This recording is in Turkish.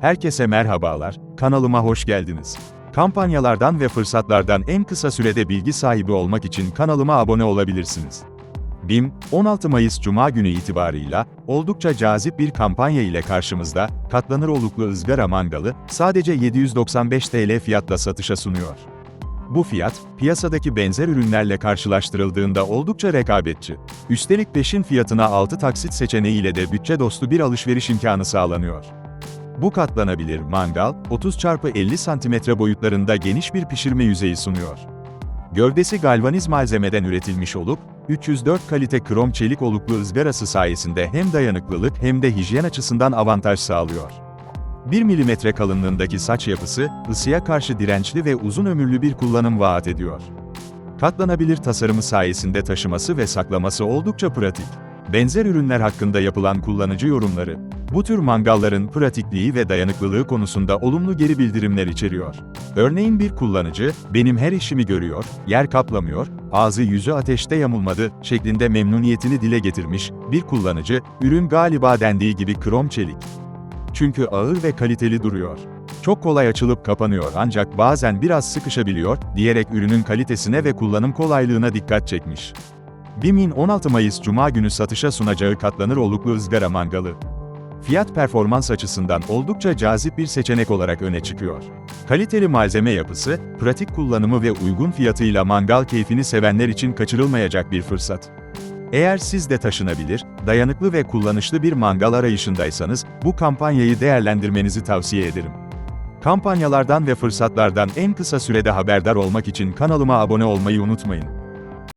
Herkese merhabalar, kanalıma hoş geldiniz. Kampanyalardan ve fırsatlardan en kısa sürede bilgi sahibi olmak için kanalıma abone olabilirsiniz. BİM, 16 Mayıs Cuma günü itibarıyla, oldukça cazip bir kampanya ile karşımızda, katlanır oluklu ızgara mangalı, sadece 795 TL fiyatla satışa sunuyor. Bu fiyat, piyasadaki benzer ürünlerle karşılaştırıldığında oldukça rekabetçi. Üstelik peşin fiyatına 6 taksit seçeneğiyle de bütçe dostu bir alışveriş imkanı sağlanıyor. Bu katlanabilir mangal, 30 x 50 cm boyutlarında geniş bir pişirme yüzeyi sunuyor. Gövdesi galvaniz malzemeden üretilmiş olup, 304 kalite krom çelik oluklu ızgarası sayesinde hem dayanıklılık hem de hijyen açısından avantaj sağlıyor. 1 mm kalınlığındaki saç yapısı, ısıya karşı dirençli ve uzun ömürlü bir kullanım vaat ediyor. Katlanabilir tasarımı sayesinde taşıması ve saklaması oldukça pratik. Benzer ürünler hakkında yapılan kullanıcı yorumları, bu tür mangalların pratikliği ve dayanıklılığı konusunda olumlu geri bildirimler içeriyor. Örneğin bir kullanıcı, benim her işimi görüyor, yer kaplamıyor, ağzı yüzü ateşte yamulmadı şeklinde memnuniyetini dile getirmiş, bir kullanıcı, ürün galiba dendiği gibi krom çelik. Çünkü ağır ve kaliteli duruyor. Çok kolay açılıp kapanıyor ancak bazen biraz sıkışabiliyor, diyerek ürünün kalitesine ve kullanım kolaylığına dikkat çekmiş. BİM'in 16 Mayıs Cuma günü satışa sunacağı katlanır oluklu ızgara mangalı. Fiyat performans açısından oldukça cazip bir seçenek olarak öne çıkıyor. Kaliteli malzeme yapısı, pratik kullanımı ve uygun fiyatıyla mangal keyfini sevenler için kaçırılmayacak bir fırsat. Eğer siz de taşınabilir, dayanıklı ve kullanışlı bir mangal arayışındaysanız, bu kampanyayı değerlendirmenizi tavsiye ederim. Kampanyalardan ve fırsatlardan en kısa sürede haberdar olmak için kanalıma abone olmayı unutmayın.